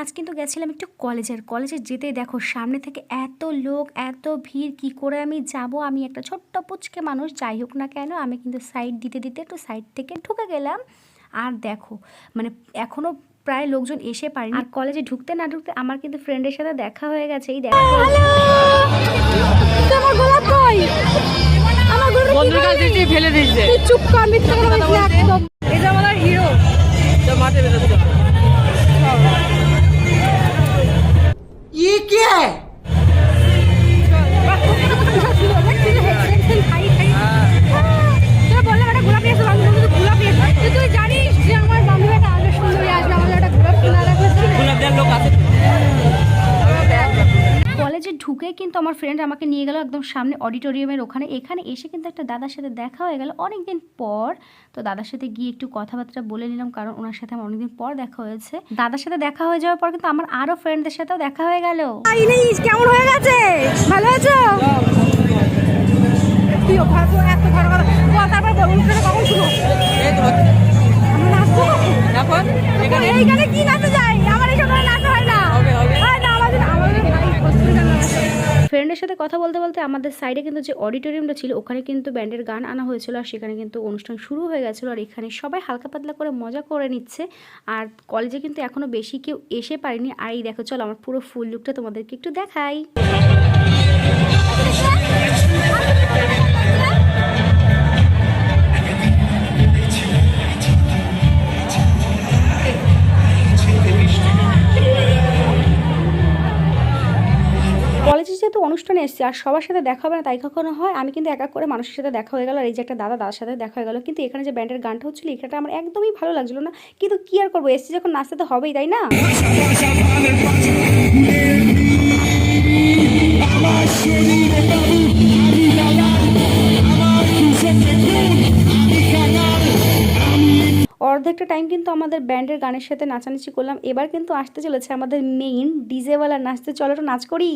আজ কিন্তু গেছিলাম একটু কলেজের কলেজে যেতে দেখো সামনে থেকে এত লোক এত ভিড় কি করে আমি যাব? আমি একটা ছোট্ট পুচকে মানুষ যাই হোক না কেন আমি কিন্তু সাইড দিতে দিতে একটু সাইড থেকে ঢুকে গেলাম। আর দেখো মানে এখনও প্রায় লোকজন এসে পারেনি। আর কলেজে ঢুকতে না ঢুকতে আমার কিন্তু ফ্রেন্ডের সাথে দেখা হয়ে গেছে এই দেখো। ফেলে দিয়েছে। চুপ কর মিথ্যা কথা একদম। হিরো মাঠে বেরোচ্ছে ঢুকে কিন্তু আমার ফ্রেন্ড আমাকে নিয়ে গেল একদম সামনে অডিটোরিয়ামের ওখানে। এখানে এসে কিন্তু একটা দাদার সাথে দেখা হয়ে গেল অনেকদিন পর। তো দাদার সাথে গিয়ে একটু কথাবার্তা বলে নিলাম কারণ ওনার সাথে আমার অনেকদিন পর দেখা হয়েছে। দাদার সাথে দেখা হয়ে যাওয়ার পর কিন্তু আমার আরও ফ্রেন্ডদের সাথেও দেখা হয়ে গেল। কেমন হয়ে গেছে? ভালো আছো? কি ও ভালো এত ফ্রেন্ডের সাথে কথা বলতে বলতে আমাদের সাইডে কিন্তু যে অডিটোরিয়ামটা ছিল, ওখানে কিন্তু ব্যান্ডের গান আনা হয়েছিল আর সেখানে কিন্তু অনুষ্ঠান শুরু হয়ে গেছিল আর এখানে সবাই হালকা পাতলা করে মজা করে নিচ্ছে। আর কলেজে কিন্তু এখনও বেশি কেউ এসে পারেনি। আর এই দেখো, চলো আমার পুরো ফুল লুকটা তোমাদেরকে একটু দেখাই। যেহেতু অনুষ্ঠানে এসেছি আর সবার সাথে দেখা হবে না, তাই কখনো হয়? আমি কিন্তু এক এক করে মানুষের সাথে দেখা হয়ে গেলো আর এই যে একটা দাদা, দাদার সাথে দেখা হয়ে গেল। কিন্তু এখানে যে ব্যান্ডের গানটা হচ্ছিল, এখানটা আমার একদমই ভালো লাগছিল না। কিন্তু কি আর করব? এসছি যখন নাচতে তো হবেই, তাই না? অর্ধেকটা টাইম কিন্তু আমাদের ব্যান্ডের গানের সাথে নাচানাচি করলাম। এবার কিন্তু আসতে চলেছে আমাদের মেইন ডিজেওয়ালা নাচতে। চলো তো নাচ করি।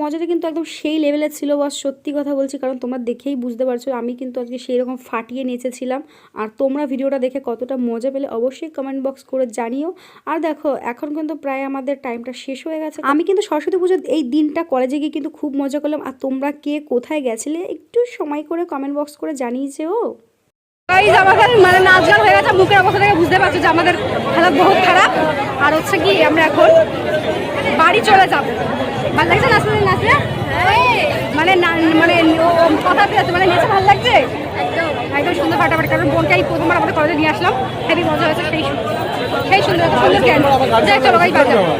মজাটা কিন্তু একদম সেই লেভেলের ছিল বস সত্যি কথা বলছি, কারণ তোমরা দেখেই বুঝতে পারছ, আমি কিন্তু আজকে সেই রকম ফাটিয়ে নেচেছিলাম। আর তোমরা ভিডিওটা দেখে কতটা মজা পেলে অবশ্যই কমেন্ট বক্স করে জানিও। আর দেখো, এখন কিন্তু প্রায় আমাদের টাইমটা শেষ হয়ে গেছে। আমি কিন্তু সরস্বতী পুজোর এই দিনটা কলেজে গিয়ে কিন্তু খুব মজা করলাম। আর তোমরা কে কোথায় গেছিলে একটু সময় করে কমেন্ট বক্স করে জানিয়েছেও গাইজ আমাদের মানে নাচ গান হয়ে গেছে, মুখের অবস্থা থেকে বুঝতে পারছ যে আমাদের হালত বহুত খারাপ। আর হচ্ছে কি, আমরা এখন বাড়ি চলে যাব। ভালো লাগছে নাচতে নাচতে মানে মানে কথা পেয়েছে মানে নেচে ভালো লাগছে? একদম সুন্দর ফাটাফাটি, কারণ বোনকে এই প্রথমবার আমাদের কলেজে নিয়ে আসলাম। হেভি মজা হয়েছে, সেই সেই সুন্দর সুন্দর যাই চলো গাই বাজাবো